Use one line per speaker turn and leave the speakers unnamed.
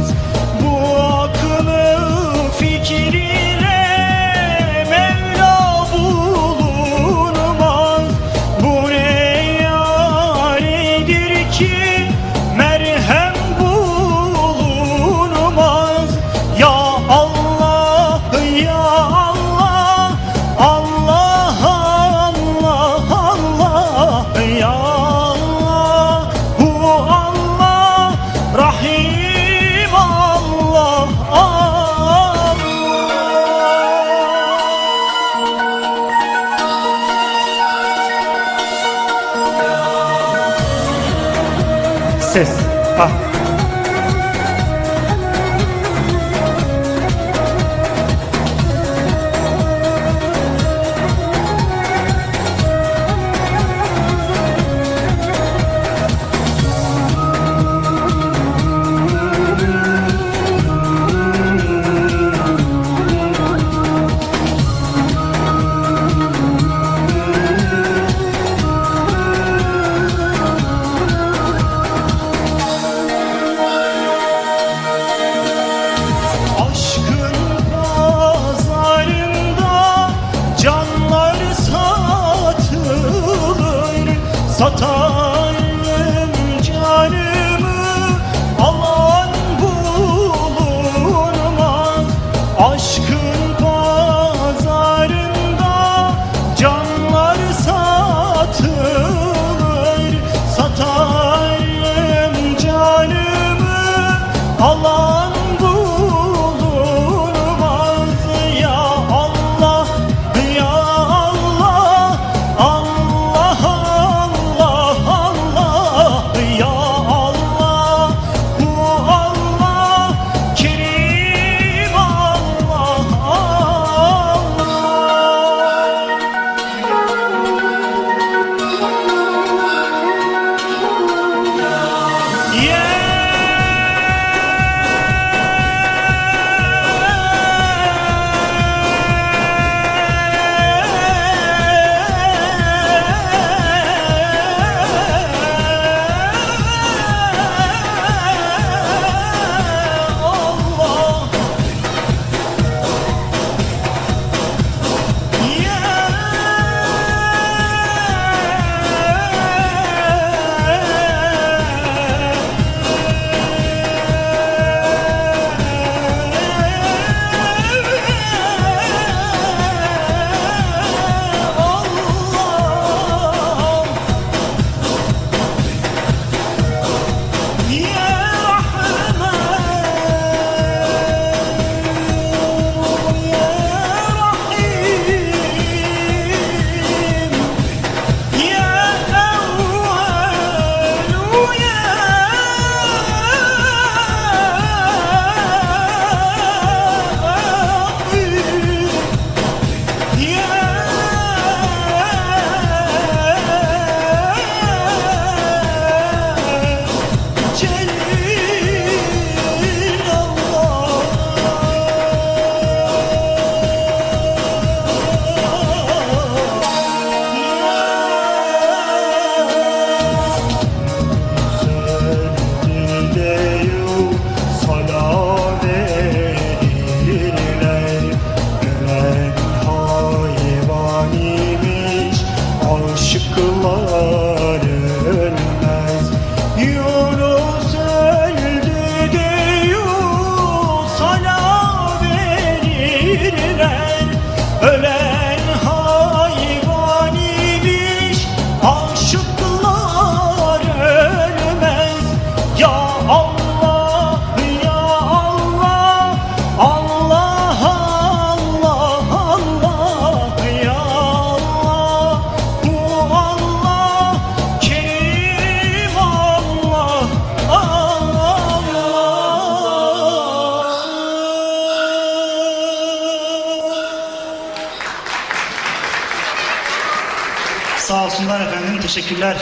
guys. 谢谢啊。Satan canımı alan bulunmaz Aşkın pazarında canlar satılır. Satan canımı alan Sağ olsunlar efendim. Teşekkürler.